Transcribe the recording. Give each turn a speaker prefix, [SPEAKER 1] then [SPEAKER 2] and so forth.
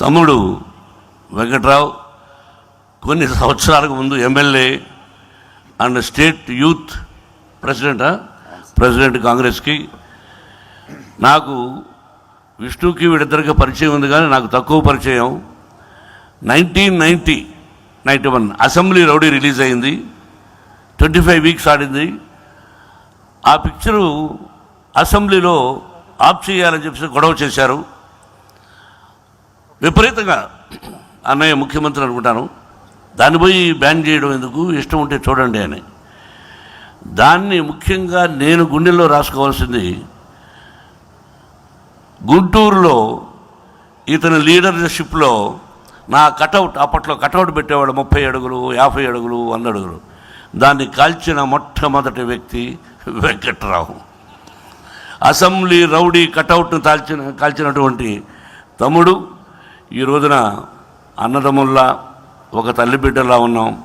[SPEAKER 1] తమ్ముడు వెంకట్రావు కొన్ని సంవత్సరాలకు ముందు ఎమ్మెల్యే అండ్ స్టేట్ యూత్ ప్రెసిడెంటా ప్రెసిడెంట్ కాంగ్రెస్కి. నాకు విష్ణుకి వీడిద్దరికి పరిచయం ఉంది కానీ నాకు తక్కువ పరిచయం. Nineteen ninety ninety one Assembly Rowdy release అయింది. ట్వంటీ ఫైవ్ వీక్స్ ఆడింది. ఆ పిక్చరు అసెంబ్లీలో ఆఫ్ చేయాలని చెప్పేసి గొడవ చేశారు. విపరీతంగా అన్నయ్య ముఖ్యమంత్రి అనుకుంటాను. దాన్ని పోయి బ్యాన్ చేయడం ఎందుకు? ఇష్టం ఉంటే చూడండి అని. దాన్ని ముఖ్యంగా నేను గుండెల్లో రాసుకోవాల్సింది గుంటూరులో ఇతని లీడర్షిప్లో నా కటౌట్ అప్పట్లో కటౌట్ పెట్టేవాడు ముప్పై అడుగులు యాభై అడుగులు వంద అడుగులు. దాన్ని కాల్చిన మొట్టమొదటి వ్యక్తి వెంకట్రావు. అసెంబ్లీ రౌడీ కటౌట్ను కాల్చిన కాల్చినటువంటి తమ్ముడు ఈ రోజున అన్నదమ్ముల్లా ఒక తల్లి బిడ్డలా ఉన్నాం.